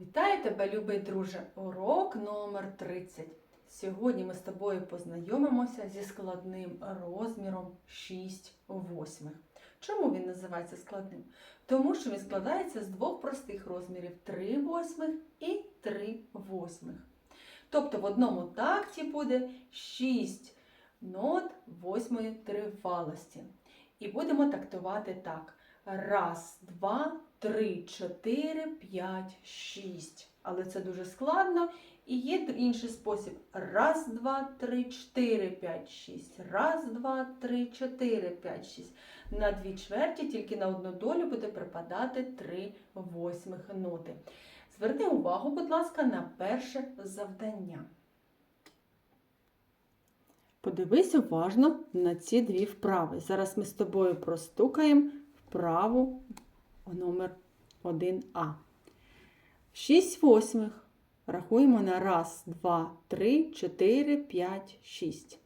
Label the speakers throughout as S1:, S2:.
S1: Вітаю тебе, любий друже! Урок номер 30. Сьогодні ми з тобою познайомимося зі складним розміром 6 восьмих. Чому він називається складним? Тому що він складається з двох простих розмірів 3 восьмих і 3 восьмих. Тобто в одному такті буде 6 нот восьмої тривалості. І будемо тактувати так. Раз, два, три, чотири, п'ять, шість. Але це дуже складно. І є інший спосіб. Раз, два, три, чотири, п'ять, шість. Раз, два, три, чотири, п'ять, шість. На дві чверті, тільки на одну долю буде припадати три восьмих ноти. Зверни увагу, будь ласка, на перше завдання. Подивись уважно на ці дві вправи. Зараз ми з тобою простукаємо праву номер 1А. 6 восьмих. Рахуємо на 1, 2, 3, 4, 5, 6.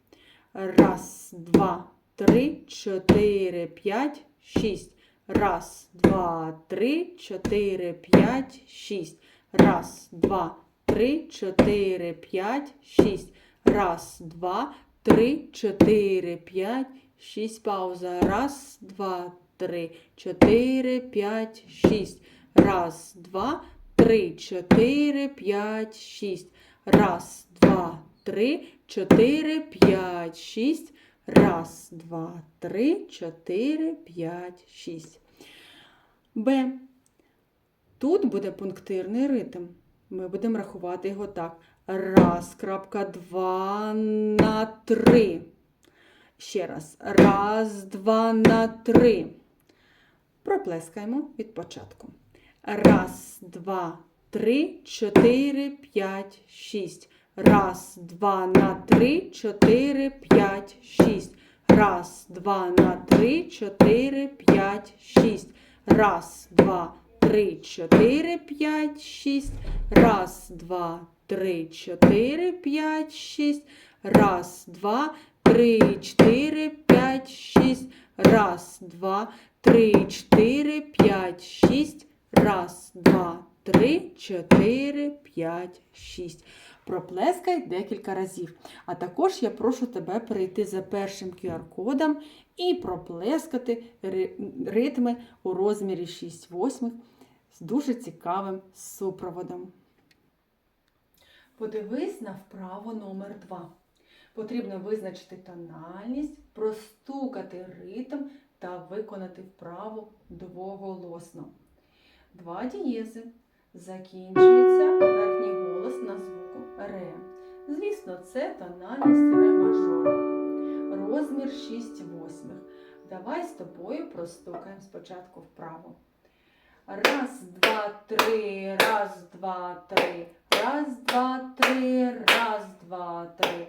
S1: 1, 2, 3, 4, 5, 6. 1, 2, 3, 4, 5, 6. 1, 2, 3, 4, 5, 6. 1, 2, 3, 4, 5, 6. Пауза. 1, 2, 3 три, чотири, п'ять, шість. Раз, два, три, чотири, п'ять, шість. Раз, два, три, чотири, п'ять, шість. Раз, два, три, чотири, п'ять, шість. Б. Тут буде пунктирний ритм. Ми будемо рахувати його так. Раз, крапка, два на три. Ще раз. Раз, два на три. Проплескаємо від початку. Раз, два, три, чотири, п'ять, шість. Раз, два на три, чотири, п'ять, шість. Раз, два на три, чотири, п'ять, шість. Раз, два, три, чотири, п'ять, шість. Раз, два, три, чотири, п'ять, шість. Раз, два, три, чотири, п'ять, шість. Раз, два, три, чотири, п'ять, шість. Раз, два, три, чотири, п'ять, шість. Проплескай декілька разів. А також я прошу тебе перейти за першим QR-кодом і проплескати ритми у розмірі 6 восьмих з дуже цікавим супроводом. Подивись на вправу номер 2. Потрібно визначити тональність, простукати ритм та виконати вправу двоголосно. Два дієзи. Закінчується верхній голос на звуку ре. Звісно, це тональність ре мажор. Розмір 6 восьмих. Давай з тобою простукаємо спочатку вправо. Раз, два, три, раз, два, три, раз, два, три, раз, два, три,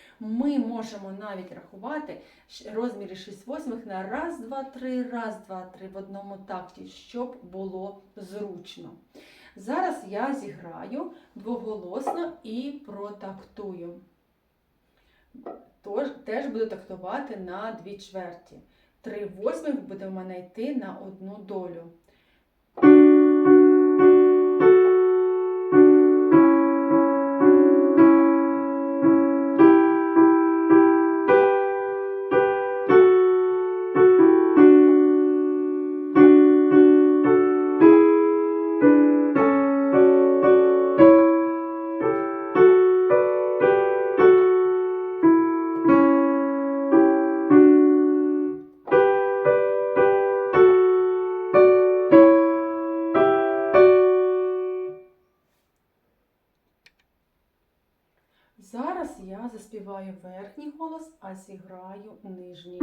S1: Ми можемо навіть рахувати розміри 6 восьмих на раз, два, три, раз, два, три в одному такті, щоб було зручно. Зараз я зіграю двоголосно і протактую. Тож, теж буду тактувати на дві чверті. Три восьмих буде в мене йти на одну долю. Верхній голос, а зіграю нижній.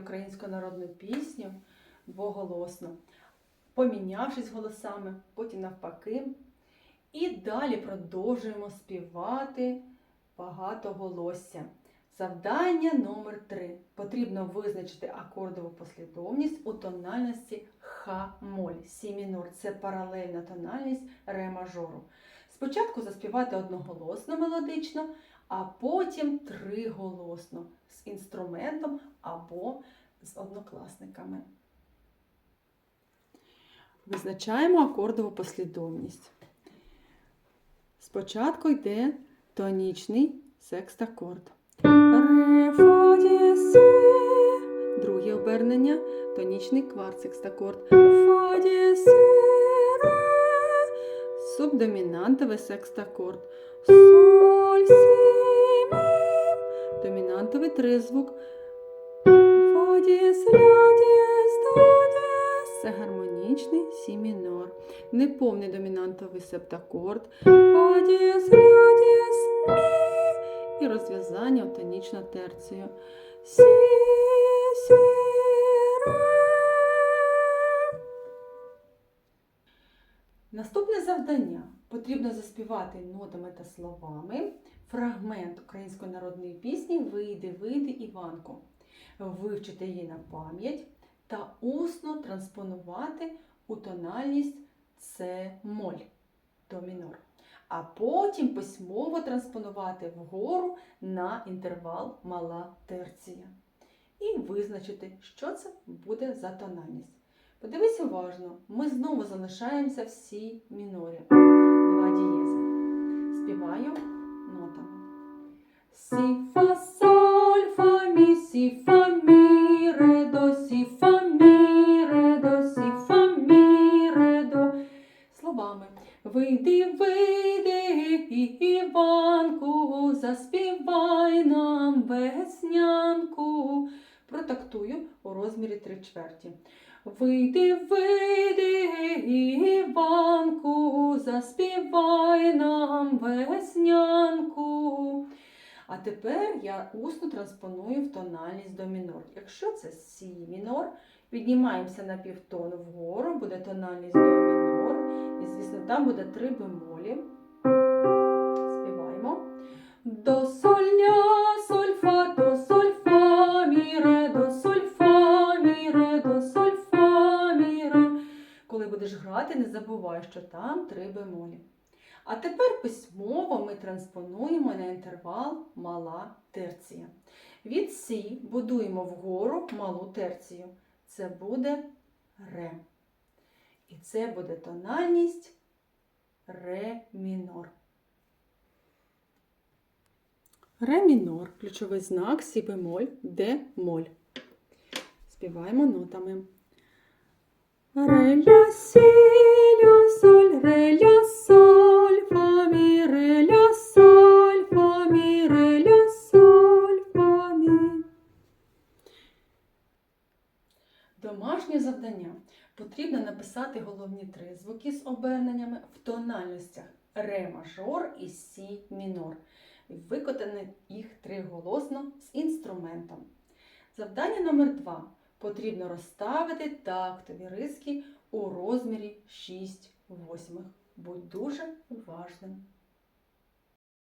S1: Українську народну пісню двоголосно, помінявшись голосами, потім навпаки. І далі продовжуємо співати багатоголосся. Завдання номер 3. Потрібно визначити акордову послідовність у тональності Х-моль. Сі мінор це паралельна тональність ре мажору. Спочатку заспівати одноголосно мелодично, а потім триголосно з інструментом або з однокласниками. Визначаємо акордову послідовність. Спочатку йде тонічний секстакорд. Ре. Друге обернення тонічний кварт секстакорд. Фа, си, ре. Субдомінантовий секстакорд. Соль, сі, мі. Домінантовий тризвук. Фа, дієс, ля, дієс, до, дієс. Це гармонічний сі мінор. Неповний домінантовий септакорд. Фа, дієс, ля, дієс, мі. І розв'язання в тонічну терцію. Сі, сі, ре. Наступне завдання. Потрібно заспівати нотами та словами фрагмент української народної пісні Вийди, вийди, Іванко. Вивчити її на пам'ять та усно транспонувати у тональність С моль до мінор. А потім письмово транспонувати вгору на інтервал мала терція. І визначити, що це буде за тональність. Подивись уважно, ми знову залишаємося в сі мінорі. Два дієзи. Співаю нотами. Сі, фа, соль, фа, мі, сі, фа, мі, ре, до, сі, фа, мі, ре, до, сі, фа, мі, ре, до. Словами. Вийди, вийди, Іванку, заспівай нам веснянку. Протактую у розмірі три чверті. Вийди, вийди, Іванку, заспівай нам веснянку. А тепер я усно транспоную в тональність до мінор. Якщо це сі мінор, піднімаємося на півтону вгору, буде тональність до мінор. І, звісно, там буде три бемолі. Забувай, що там три бемолі. А тепер письмово ми транспонуємо на інтервал мала терція. Від сі будуємо вгору малу терцію. Це буде ре. І це буде тональність ре мінор. Ре мінор, ключовий знак, сі бемоль, де моль. Співаємо нотами. Ре ля сі ре ля соль, фа мі, ре ля соль, фа мі, ре ля соль, фа мі. Домашнє завдання. Потрібно написати головні три звуки з оберненнями в тональностях ре мажор і сі мінор. Виконати їх триголосно з інструментом. Завдання номер 2 Потрібно розставити тактові риски у розмірі 6 восьмих. Будь дуже уважним.